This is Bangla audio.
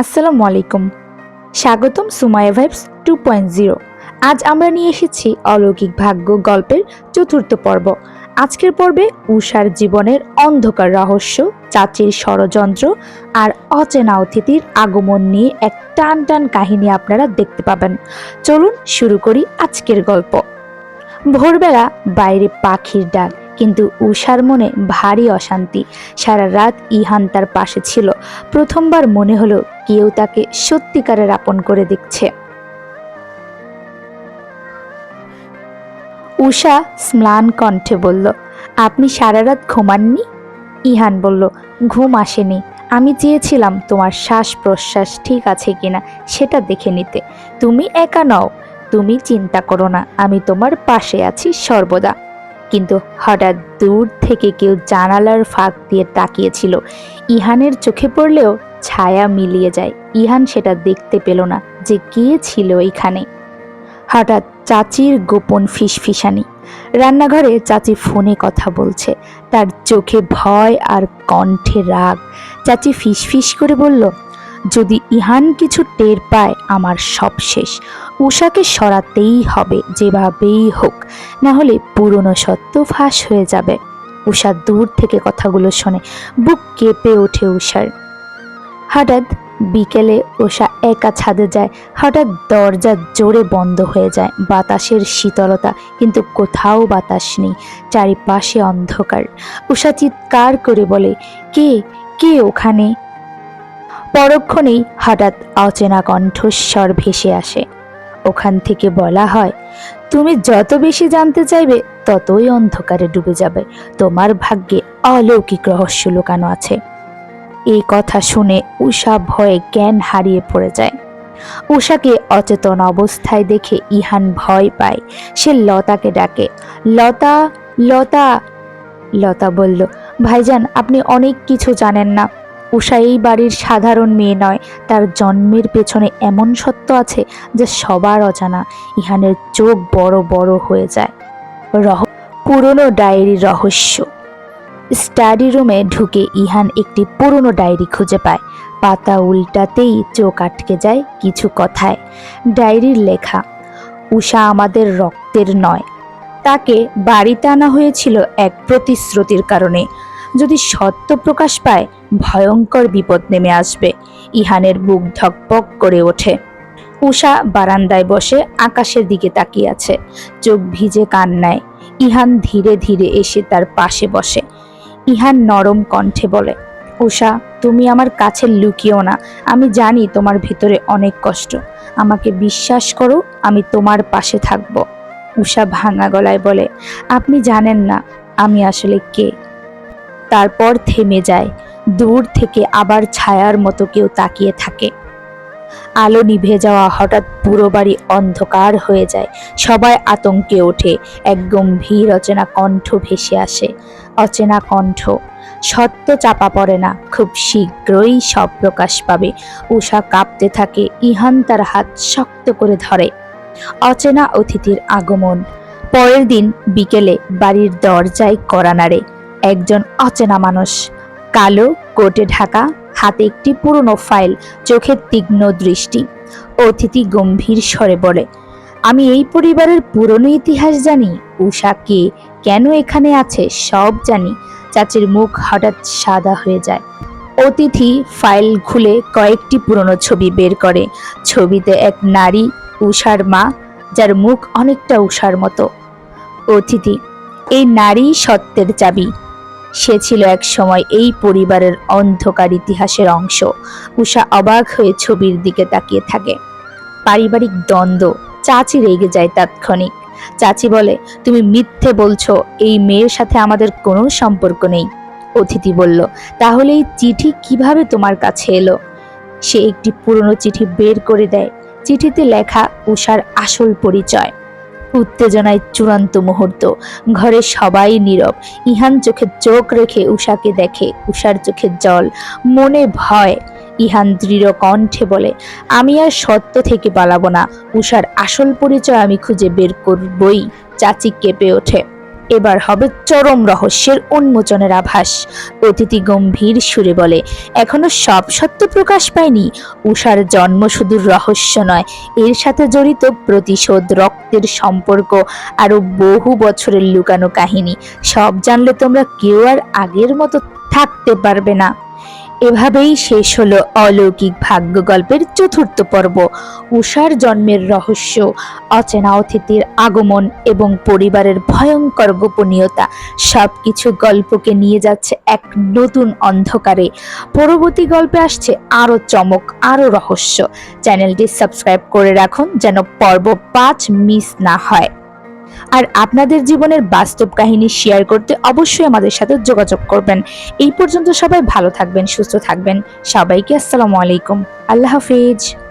আসসালামু আলাইকুম। স্বাগতম Sumaya vibes two point zero. আজ আমরা নিয়ে এসেছি অলৌকিক ভাগ্য গল্পের চতুর্থ পর্ব। আজকের পর্বে উষার জীবনের অন্ধকার রহস্য, চাচির ষড়যন্ত্র আর অচেনা অতিথির আগমন নিয়ে এক টান টান কাহিনী আপনারা দেখতে পাবেন। চলুন শুরু করি আজকের গল্প। ভোরবেলা বাইরে পাখির ডাক কিন্তু উষার মনে ভারী অশান্তি। সারা রাত ইহান তার পাশে ছিল। প্রথমবার মনে হলো কেউ তাকে সত্যিকারের আপন করে দেখছে। উষা স্ম্লান কণ্ঠে বলল, আপনি সারা রাত ঘুমাননি? ইহান বলল, ঘুম আসেনি। আমি চেয়েছিলাম তোমার শ্বাস প্রশ্বাস ঠিক আছে কিনা সেটা দেখে নিতে। তুমি একা নও। তুমি চিন্তা করো না। আমি তোমার পাশে আছি সর্বদা। কিন্তু হঠাৎ দূর থেকে কেউ জানালার ফাঁক দিয়ে তাকিয়েছিল। ইহানের চোখে পড়লেও ছায়া মিলিয়ে যায়। ইহান সেটা দেখতে পেল না যে কে ছিল এখানে। হঠাৎ চাচির গোপন ফিসফিসানি। রান্নাঘরে চাচি ফোনে কথা বলছে। তার চোখে ভয় আর কণ্ঠে রাগ। চাচি ফিসফিস করে বলল যদি ইহান কিছু টের পায় আমার সব শেষ উষাকে সরাতেই হবে, যেভাবেই হোক। না হলে পুরনো সত্য ফাঁস হয়ে যাবে। উষা দূর থেকে কথাগুলো শোনে, বুক কেঁপে ওঠে উষার হঠাৎ বিকেলে উষা একা ছাদে যায়, হঠাৎ দরজা জোরে বন্ধ হয়ে যায়, বাতাসের শীতলতা, কিন্তু কোথাও বাতাস নেই, চারিপাশে অন্ধকার। উষা চিৎকার করে বলে, কে? কে ওখানে? পরক্ষণেই হঠাৎ অচেনা কণ্ঠস্বর ভেসে আসে। ওখান থেকে বলা হয়, তুমি যত বেশি জানতে চাইবে, ততই অন্ধকারে ডুবে যাবে। তোমার ভাগ্যে অলৌকিক রহস্য লুকানো আছে। এই কথা শুনে উষা ভয়ে জ্ঞান হারিয়ে পড়ে যায়। উষাকে অচেতন অবস্থায় দেখে ইহান ভয় পায়। সে লতাকে ডাকে, লতা লতা। লতা বলল, ভাইজান, আপনি অনেক কিছু জানেন না। উষা এই বাড়ির সাধারণ মেয়ে নয়। তার জন্মের পেছনে এমন সত্য আছে যা সবার অজানা ইহানের চোখ বড় বড় হয়ে যায়। রহ, পুরনো ডায়েরির রহস্য। স্টাডি রুমে ঢুকে ইহান একটি পুরনো ডায়েরি খুঁজে পায়। পাতা উল্টাতেই চোখ আটকে যায় কিছু কথায়। ডায়েরির লেখা, উষা আমাদের রক্তের নয়। তাকে বাড়িতে আনা হয়েছিল এক প্রতিশ্রুতির কারণে। যদি সত্য প্রকাশ পায় ভয়ঙ্কর বিপদ নেমে আসবে। ইহানের বুক ধকপক করে ওঠে। উষা বারান্দায় বসে আকাশের দিকে তাকিয়ে আছে। চোখ ভিজে কান্নায়। ইহান ধীরে ধীরে এসে তার পাশে বসে। ইহান নরম কণ্ঠে বলে উষা তুমি আমার কাছে লুকিও না। আমি জানি তোমার ভিতরে অনেক কষ্ট। আমাকে বিশ্বাস করো, আমি তোমার পাশে থাকব। উষা ভাঙা গলায় বলে, আপনি জানেন না আমি আসলে কে? তারপর থেমে যায়। দূর থেকে আবার ছায়ার মতো কেউ তাকিয়ে থাকে। আলো নিভে যাওয়া হঠাৎ পুরো বাড়ি অন্ধকার হয়ে যায়। সবাই আতঙ্কে ওঠে। এক গম্ভীর অচেনা কণ্ঠ ভেসে আসে। অচেনা কণ্ঠ, সত্য চাপা পড়ে না, খুব শীঘ্রই সব প্রকাশ পাবে। উষা কাঁপতে থাকে, ইহান তার হাত শক্ত করে ধরে। অচেনা অতিথির আগমন। পরের দিন বিকেলে বাড়ির দরজায় কড়া নাড়ে। একজন অচেনা মানুষ। কালো, কোটে ঢাকা, হাতে একটি পুরনো ফাইল চোখের তীক্ষ্ণ দৃষ্টি। অতিথি গম্ভীর স্বরে বলে, আমি এই পরিবারের পুরনো ইতিহাস জানি উষা কে, কেন এখানে আছে সব জানি। চাচির মুখ হঠাৎ সাদা হয়ে যায়। অতিথি ফাইল খুলে কয়েকটি পুরনো ছবি বের করে। ছবিতে এক নারী উষার মা, যার মুখ অনেকটা উষার মতো। অতিথি, এই নারী সত্যের চাবি সে ছিল এক সময় এই পরিবারের অন্ধকার ইতিহাসের অংশ। উষা অবাক হয়ে ছবির দিকে তাকিয়ে থাকে। পারিবারিক দ্বন্দ্ব, চাচি রেগে যায় তাৎক্ষণিক। চাচি বলে, তুমি মিথ্যে বলছো, এই মেয়ের সাথে আমাদের কোনো সম্পর্ক নেই। অতিথি বলল, তাহলে এই চিঠি কীভাবে তোমার কাছে এলো? সে একটি পুরনো চিঠি বের করে দেয়। চিঠিতে লেখা, উষার আসল পরিচয়। উত্তেজনায় চূড়ান্ত মুহূর্ত। ঘরে সবাই নীরব। ইহান চোখে চোখ রেখে উষাকে দেখে। উষার চোখে জল, মনে ভয়। ইহান দৃঢ় কণ্ঠে বলে, আমি আর সত্য থেকে পালাবো না। উষার আসল পরিচয় আমি খুঁজে বের করবই। চাচি কেঁপে ওঠে। এবার হবে চরম রহস্যের উন্মোচনের আভাস। অতিথি গম্ভীর সুরে বলে, এখনও সব সত্য প্রকাশ পায়নি। উষার জন্ম শুধু রহস্য নয়, এর সাথে জড়িত প্রতিশোধ, রক্তের সম্পর্ক, আরও বহু বছরের লুকানো কাহিনী। সব জানলে তোমরা কেউ আর আগের মতো থাকতে পারবে না। এভাবেই শেষ হলো অলৌকিক ভাগ্য গল্পের চতুর্থ পর্ব, উষার জন্মের রহস্য, অচেনা অতিথির আগমন এবং পরিবারের ভয়ঙ্কর গোপনীয়তা। সব কিছু গল্পকে নিয়ে যাচ্ছে এক নতুন অন্ধকারে। পরবর্তী গল্পে আসছে আরও চমক আরও রহস্য। চ্যানেলটি সাবস্ক্রাইব করে রাখুন যেন পর্ব পাঁচ মিস না হয়। আর আপনাদের জীবনের বাস্তব কাহিনী শেয়ার করতে অবশ্যই আমাদের সাথে যোগাযোগ করবেন। এই পর্যন্ত সবাই ভালো থাকবেন, সুস্থ থাকবেন। সবাইকে আসসালামু আলাইকুম। আল্লাহ হাফিজ।